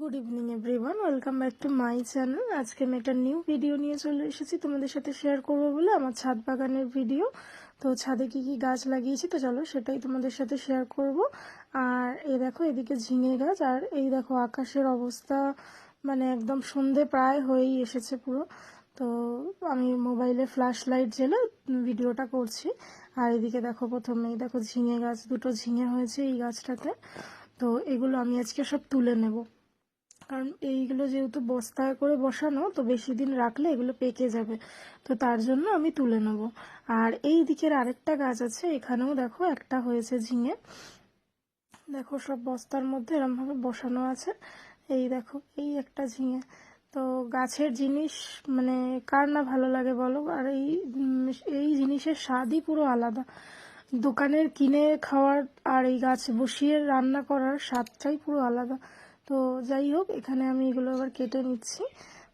Good evening everyone welcome back to my channel আজকে আমি একটা নিউ ভিডিও নিয়ে চলে এসেছি। তোমাদের সাথে শেয়ার করব বলে আমার ছাদ বাগানের ভিডিও তো ছাদে কি কি গাছ লাগিয়েছি? তো চলো সেটাই তোমাদের সাথে শেয়ার করব। আর এই দেখো, এদিকে ঝিঙে গাছ। আর এই দেখো, আকাশের অবস্থা মানে একদম সন্ধে প্রায় হয়েই এসেছে পুরো। তো আমি মোবাইলে ফ্ল্যাশ লাইট জেলে ভিডিওটা করছি। আর এদিকে দেখো, প্রথমেই দেখো ঝিঙে গাছ, দুটো ঝিঙে হয়েছে এই গাছটাতে। তো এগুলো আমি আজকে সব তুলে নেব। কারণ এইগুলো যেহেতু বস্তায় করে বসানো, তো বেশি দিন রাখলে এগুলো পেকে যাবে। তো তার জন্য আমি তুলে নেব। আর এই দিকের আরেকটা গাছ আছে, এখানেও দেখো একটা হয়েছে ঝিঙে। দেখো সব বস্তার মধ্যে এরমভাবে বসানো আছে। এই দেখো, এই একটা ঝিঙে। তো গাছের জিনিস মানে কার না ভালো লাগে বলো? আর এই এই জিনিসের স্বাদই পুরো আলাদা। দোকানের কিনে খাওয়ার আর এই গাছ বসিয়ে রান্না করার স্বাদটাই পুরো আলাদা। তো যাই হোক, এখানে আমি এগুলো আবার কেটে নিচ্ছি।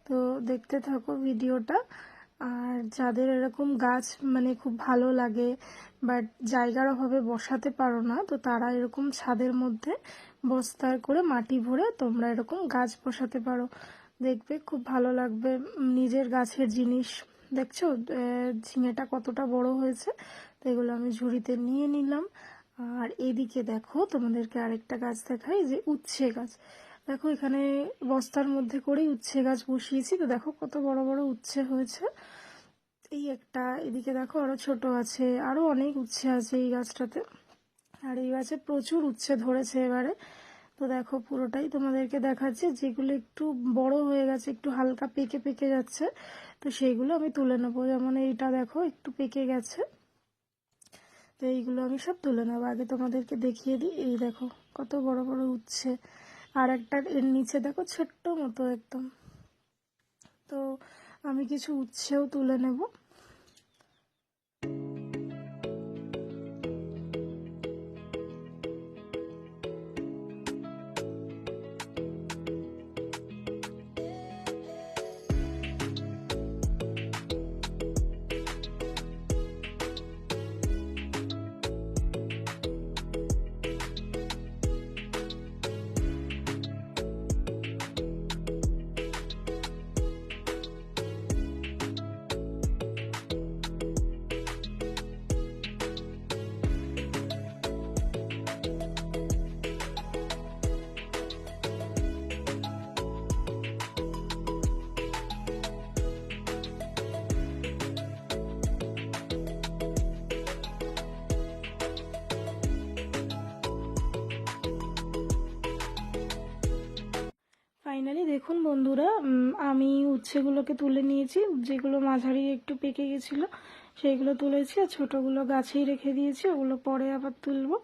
তো দেখতে থাকো ভিডিওটা। আর যাদের এরকম গাছ মানে খুব ভালো লাগে বাট জায়গার অভাবে বসাতে পারো না, তো তারা এরকম ছাদের মধ্যে বস্তায় করে মাটি ভরে তোমরা এরকম গাছ বসাতে পারো। দেখবে খুব ভালো লাগবে। নিজের গাছের জিনিস, দেখছ? ঝিঙেটা কতটা বড় হয়েছে? তো এগুলো আমি ঝুড়িতে নিয়ে নিলাম। আর এদিকে দেখো, তোমাদেরকে আরেকটা গাছ দেখাই, যে উচ্ছে গাছ। দেখো, এখানে বস্তার মধ্যে করেই উচ্ছে গাছ বসিয়েছি। তো দেখো, কত বড় বড় উচ্ছে হয়েছে। এই একটা, এদিকে দেখো, আরও ছোট আছে, আরও অনেক উচ্ছে আছে এই গাছটাতে। আর এই গাছে প্রচুর উচ্ছে ধরেছে এবারে। তো দেখো, পুরোটাই তোমাদেরকে দেখাচ্ছে, যেগুলো একটু বড় হয়ে গেছে, একটু হালকা পেকে পেকে যাচ্ছে, তো সেইগুলো আমি তুলে নেব। যেমন এইটা দেখো, একটু পেকে গেছে। তো এইগুলো আমি সব তুলে নেব। আগে তোমাদেরকে দেখিয়ে দিই। এই দেখো, কত বড় বড় উচ্ছে। আর একটা এর নিচে দেখো, ছোট্ট মতো একদম। তো আমি কিছু উচ্ছেও তুলে নেব। ফাইনালি দেখুন বন্ধুরা আমি উচ্ছেগুলোকে তুলে নিয়েছি, যেগুলো মাঝারি একটু পেকে গেছিল, সেইগুলো তুলেছি, আর ছোটোগুলো গাছেই রেখে দিয়েছি, ওগুলো পরে আবার তুলবো।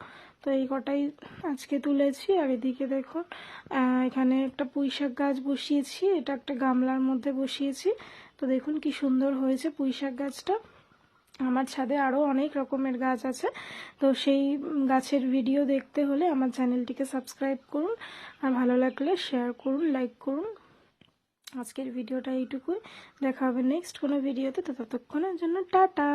তো এই কটাই আজকে তুলেছি, আর এদিকে দেখুন এখানে একটা পুঁইশাক গাছ বসিয়েছি, এটা একটা গামলার মধ্যে বসিয়েছি। তো দেখুন কি সুন্দর হয়েছে পুঁইশাক গাছটা। আমার ছাদে আরও অনেক রকমের গাছ আছে। তো সেই গাছের ভিডিও দেখতে হলে আমার চ্যানেলটিকে সাবস্ক্রাইব করুন আর ভালো লাগলে শেয়ার করুন লাইক করুন। আজকের ভিডিওটা এইটুকুই। দেখা হবে নেক্সট কোনো ভিডিওতে তো। ততক্ষণের জন্য টাটা।